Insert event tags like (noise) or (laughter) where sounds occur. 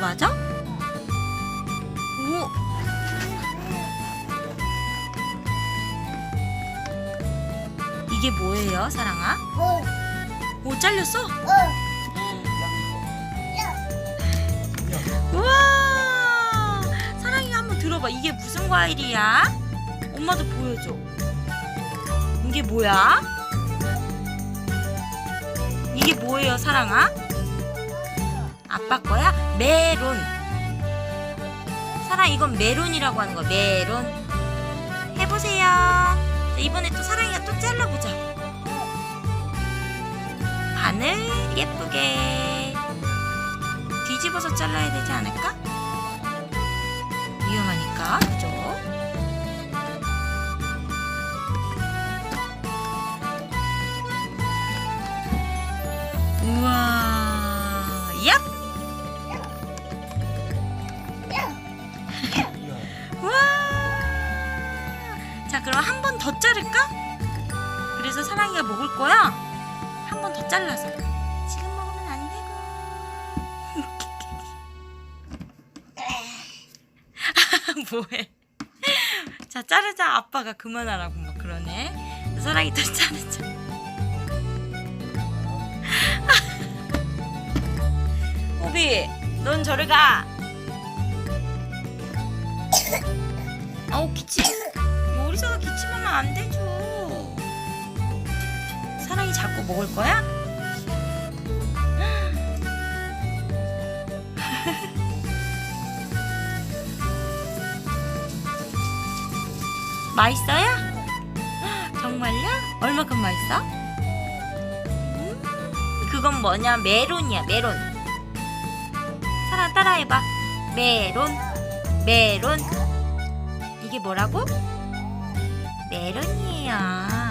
맞아? 오. 이게 뭐예요, 사랑아? 어, 오, 잘렸어? 어. 우와! 사랑이가 한번 들어봐. 이게 무슨 과일이야? 엄마도 보여줘. 이게 뭐야? 이게 뭐예요, 사랑아? 아빠 거야? 메론. 사랑 이건 메론이라고 하는 거야. 메론. 해보세요. 자, 이번에 또 사랑이가 또 잘라보자. 반을 예쁘게. 뒤집어서 잘라야 되지 않을까? 자 그럼 한 번 더 자를까? 그래서 사랑이가 먹을 거야 한 번 더 잘라서 지금 먹으면 안 되고 (laughs) 뭐해? 자 자르자 아빠가 그만하라고 막 그러네. 사랑이 또 자르자. (laughs) 호비, 넌 저리 가. 아우 기침. 요리사가 기침하면 안 되죠. 사랑이 자꾸 먹을 거야? (laughs) 맛있어요? 정말요? 얼마큼 맛있어? 음, 그건 뭐냐? 메론이야, 메론. 사랑 따라해봐. 메론, 메론. 이게 뭐라고? 메론이에요.